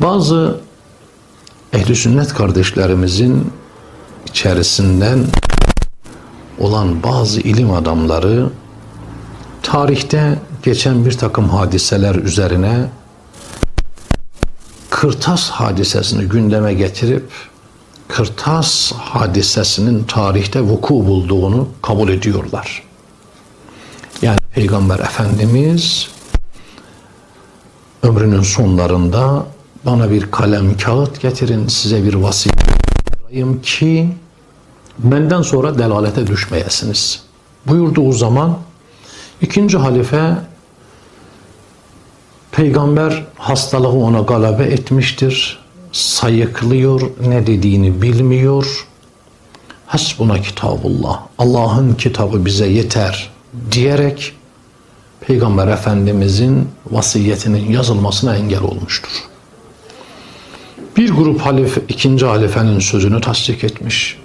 Bazı ehli sünnet kardeşlerimizin içerisinden olan bazı ilim adamları tarihte geçen bir takım hadiseler üzerine kırtas hadisesini gündeme getirip kırtas hadisesinin tarihte vuku bulduğunu kabul ediyorlar. Yani Peygamber Efendimiz ömrünün sonlarında bana bir kalem kağıt getirin size bir vasiyet yapayım ki benden sonra delalete düşmeyesiniz. Buyurduğu zaman ikinci halife peygamber hastalığı ona galabe etmiştir. Sayıklıyor, ne dediğini bilmiyor. Hasbuna kitabullah. Allah'ın kitabı bize yeter diyerek Peygamber Efendimizin vasiyetinin yazılmasına engel olmuştur. Bir grup halife, ikinci halifenin sözünü tasdik etmiş.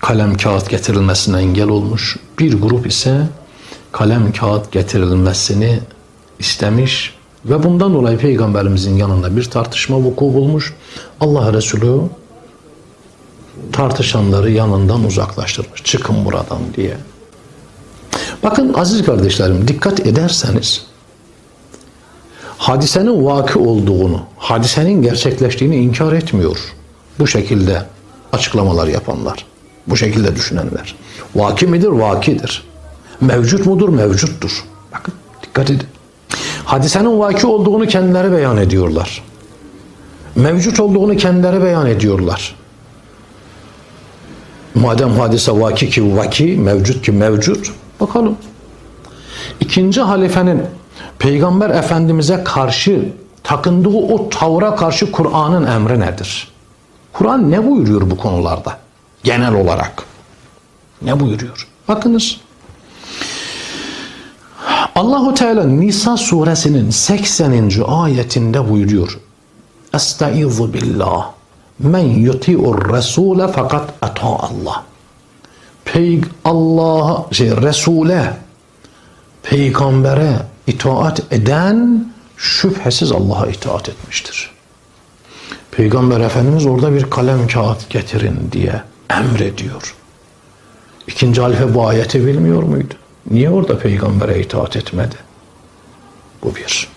Kalem kağıt getirilmesine engel olmuş. Bir grup ise kalem kağıt getirilmesini istemiş ve bundan dolayı Peygamberimizin yanında bir tartışma vuku bulmuş. Allah Resulü tartışanları yanından uzaklaştırmış. Çıkın buradan diye. Bakın aziz kardeşlerim dikkat ederseniz hadisenin vaki olduğunu, hadisenin gerçekleştiğini inkar etmiyor. Bu şekilde açıklamalar yapanlar, bu şekilde düşünenler. Vaki midir? Vakidir. Mevcut mudur? Mevcuttur. Bakın dikkat edin. Hadisenin vaki olduğunu kendileri beyan ediyorlar. Mevcut olduğunu kendileri beyan ediyorlar. Madem hadise vaki ki vaki, mevcut ki mevcut, bakalım. İkinci halifenin Peygamber Efendimiz'e karşı takındığı o tavra karşı Kur'an'ın emri nedir? Kur'an ne buyuruyor bu konularda? Genel olarak. Ne buyuruyor? Bakınız. Allahu Teala Nisa suresinin 80. ayetinde buyuruyor. Estaizu billah. Men yuti'ur resule fakat ata Allah. Pey Allah'a şey Resul'e peygambere itaat eden şüphesiz Allah'a itaat etmiştir. Peygamber Efendimiz orada bir kalem kağıt getirin diye emrediyor. İkinci halife bu ayeti bilmiyor muydu? Niye orada peygambere itaat etmedi? Bu bir.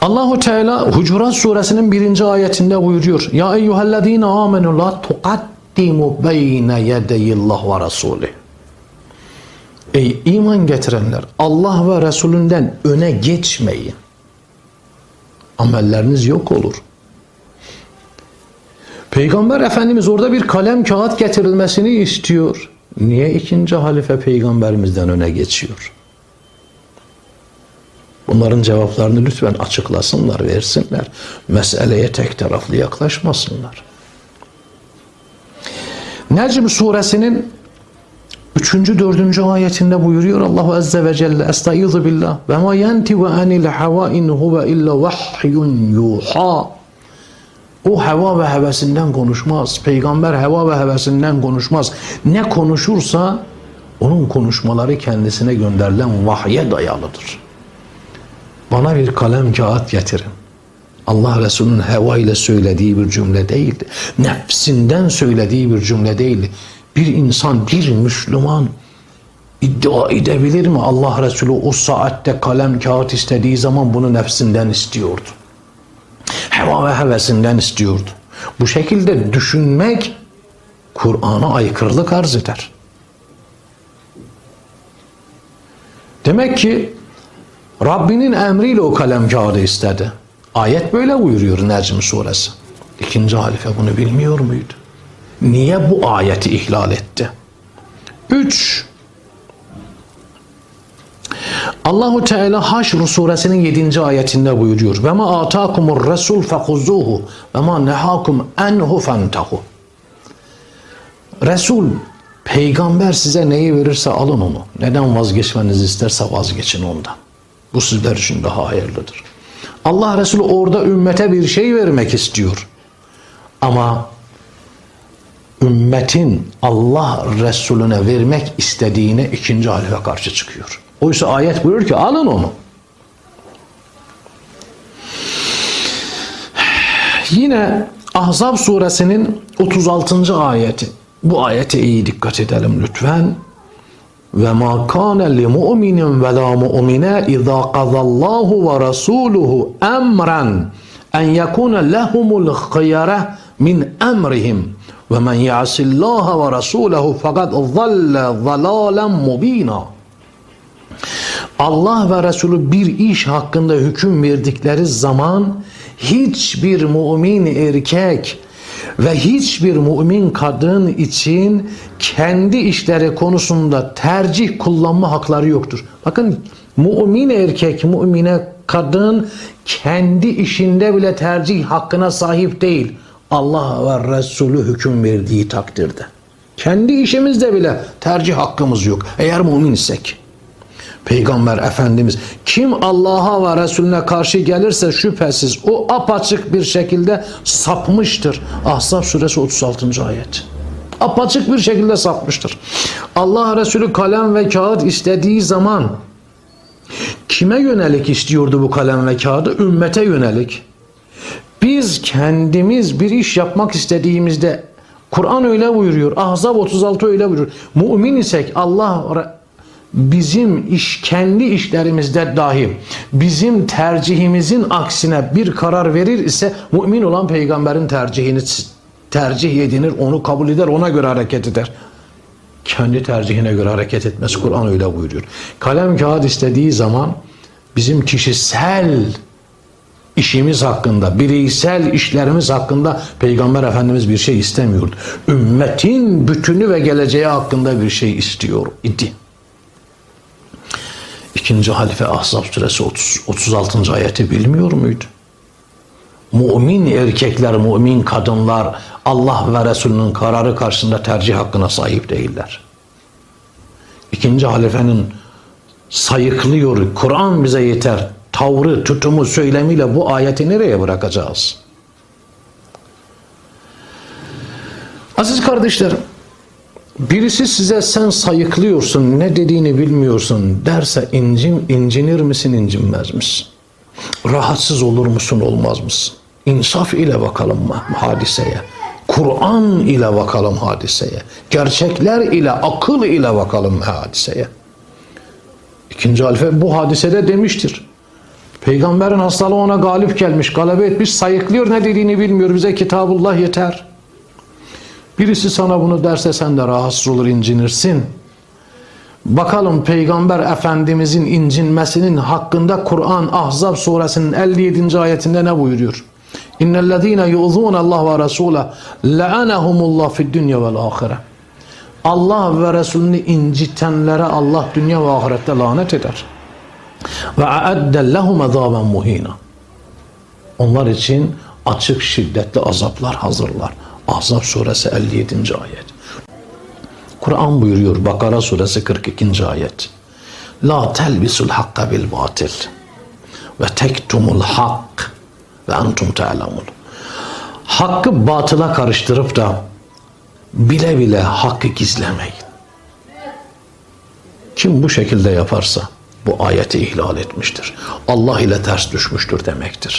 Allahu Teala Hucurat suresinin birinci ayetinde buyuruyor. Ya eyyühellezine amenu la tuqaddimu beyne yedeyillah ve rasulih. Ey iman getirenler Allah ve Resulünden öne geçmeyin. Amelleriniz yok olur. Peygamber Efendimiz orada bir kalem kağıt getirilmesini istiyor. Niye ikinci halife peygamberimizden öne geçiyor? Bunların cevaplarını lütfen açıklasınlar, versinler. Meseleye tek taraflı yaklaşmasınlar. Necm suresinin 3. 4. ayetinde buyuruyor Allahu Azze ve Celle Estaizu billah ve ma yenti ve anil hava in huve illa vahyun yuha o heva ve hevesinden konuşmaz. Peygamber heva ve hevesinden konuşmaz. Ne konuşursa onun konuşmaları kendisine gönderilen vahye dayalıdır. Bana bir kalem kağıt getirin. Allah Resulü'nün heva ile söylediği bir cümle değildi. Nefsinden söylediği bir cümle değildi. Bir insan, bir Müslüman iddia edebilir mi? Allah Resulü o saatte kalem kağıt istediği zaman bunu nefsinden istiyordu. Heva ve hevesinden istiyordu. Bu şekilde düşünmek Kur'an'a aykırılık arz eder. Demek ki Rabbinin emriyle o kalem kağıdı istedi. Ayet böyle buyuruyor Necm suresi. İkinci halife bunu bilmiyor muydu? Niye bu ayeti ihlal etti? Üç, Allahu Teala Haşr suresinin 7. ayetinde buyuruyor. Ve ma atakumur resul fekuzuhu ve ma nehakum enhu fentehu. Resul peygamber size neyi verirse alın onu. Neden vazgeçmenizi isterse vazgeçin ondan. Bu sizler için daha hayırlıdır. Allah Resulü orada ümmete bir şey vermek istiyor. Ama ümmetin Allah Resulüne vermek istediğine ikinci halife karşı çıkıyor. Oysa ayet buyuruyor ki alın onu. Yine Ahzab suresinin 36. ayeti. Bu ayete iyi dikkat edelim lütfen. Ve ma kana li mu'minin ve la mu'mine iza qadallahu ve rasuluhu emran en yekuna lehumul khiyara min emrihim ve men ya'sillaha ve rasulahu fakat zalle zalalen mubina. Allah ve Resulü bir iş hakkında hüküm verdikleri zaman hiçbir mümin erkek ve hiçbir mümin kadın için kendi işleri konusunda tercih kullanma hakları yoktur. Bakın mümin erkek, mümine kadın kendi işinde bile tercih hakkına sahip değil. Allah ve Resulü hüküm verdiği takdirde. Kendi işimizde bile tercih hakkımız yok. Eğer mümin isek. Peygamber Efendimiz kim Allah'a ve Resulüne karşı gelirse şüphesiz o apaçık bir şekilde sapmıştır. Ahzab suresi 36. ayet. Apaçık bir şekilde sapmıştır. Allah Resulü kalem ve kağıt istediği zaman kime yönelik istiyordu bu kalem ve kağıdı? Ümmete yönelik. Biz kendimiz bir iş yapmak istediğimizde Kur'an öyle buyuruyor. Ahzab 36 öyle buyuruyor. Mümin isek Allah bizim iş kendi işlerimizde dahi bizim tercihimizin aksine bir karar verir ise mümin olan peygamberin tercihini tercih edinir, onu kabul eder, ona göre hareket eder. Kendi tercihine göre hareket etmesi Kur'an öyle buyuruyor. Kalem kağıt istediği zaman bizim kişisel işimiz hakkında, bireysel işlerimiz hakkında Peygamber Efendimiz bir şey istemiyordu. Ümmetin bütünü ve geleceği hakkında bir şey istiyor idi. İkinci halife Ahzab suresi 30, 36. ayeti bilmiyor muydu? Mümin erkekler, mümin kadınlar Allah ve Resulünün kararı karşısında tercih hakkına sahip değiller. İkinci halifenin sayıklıyor, Kur'an bize yeter, tavrı, tutumu, söylemiyle bu ayeti nereye bırakacağız? Aziz kardeşlerim, birisi size sen sayıklıyorsun, ne dediğini bilmiyorsun derse incin, incinir misin, incinmez misin? Rahatsız olur musun, olmaz mısın? İnsaf ile bakalım hadiseye. Kur'an ile bakalım hadiseye. Gerçekler ile, akıl ile bakalım hadiseye. İkinci halife bu hadisede demiştir. Peygamberin hastalığı ona galip gelmiş, galebe etmiş, sayıklıyor ne dediğini bilmiyor. Bize kitabullah yeter. Birisi sana bunu derse sen de rahatsız olur, incinirsin. Bakalım Peygamber Efendimizin incinmesinin hakkında Kur'an Ahzab suresinin 57. ayetinde ne buyuruyor? İnnellezîne yu'zûne Allah ve Resûle le'anehumullah fid dünya vel ahire. Allah ve Resulünü incitenlere Allah dünya ve ahirette lanet eder. Ve a'adde lehum azaben muhina. Onlar için açık şiddetli azaplar hazırlar. Ahzab suresi 57. ayet. Kur'an buyuruyor Bakara suresi 42. ayet. La telbisul hakka bil batil ve tektumul hak ve entum ta'lemun. Hakkı batıla karıştırıp da bile bile hakkı gizlemeyin. Kim bu şekilde yaparsa bu ayeti ihlal etmiştir. Allah ile ters düşmüştür demektir.